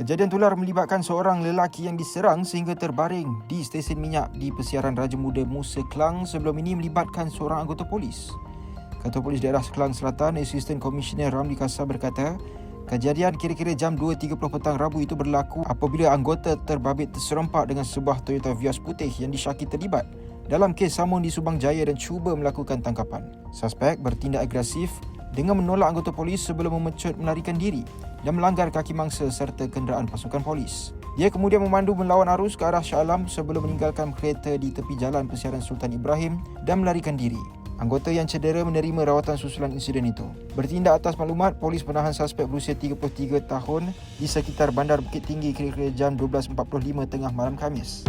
Kejadian tular melibatkan seorang lelaki yang diserang sehingga terbaring di stesen minyak di Persiaran Raja Muda Musa Kelang sebelum ini melibatkan seorang anggota polis. Ketua Polis Daerah Kelang Selatan, Asisten Komisioner Ramli Kasar berkata, kejadian kira-kira jam 2.30 petang Rabu itu berlaku apabila anggota terbabit terserempak dengan sebuah Toyota Vios putih yang disyaki terlibat dalam kes samun di Subang Jaya dan cuba melakukan tangkapan. Suspek bertindak agresif dengan menolak anggota polis sebelum memecut melarikan diri dan melanggar kaki mangsa serta kenderaan pasukan polis. Dia kemudian memandu melawan arus ke arah Shah Alam sebelum meninggalkan kereta di tepi jalan Persiaran Sultan Ibrahim dan melarikan diri. Anggota yang cedera menerima rawatan susulan insiden itu. Bertindak atas maklumat, polis menahan suspek berusia 33 tahun di sekitar Bandar Bukit Tinggi kira-kira jam 12.45 tengah malam Khamis.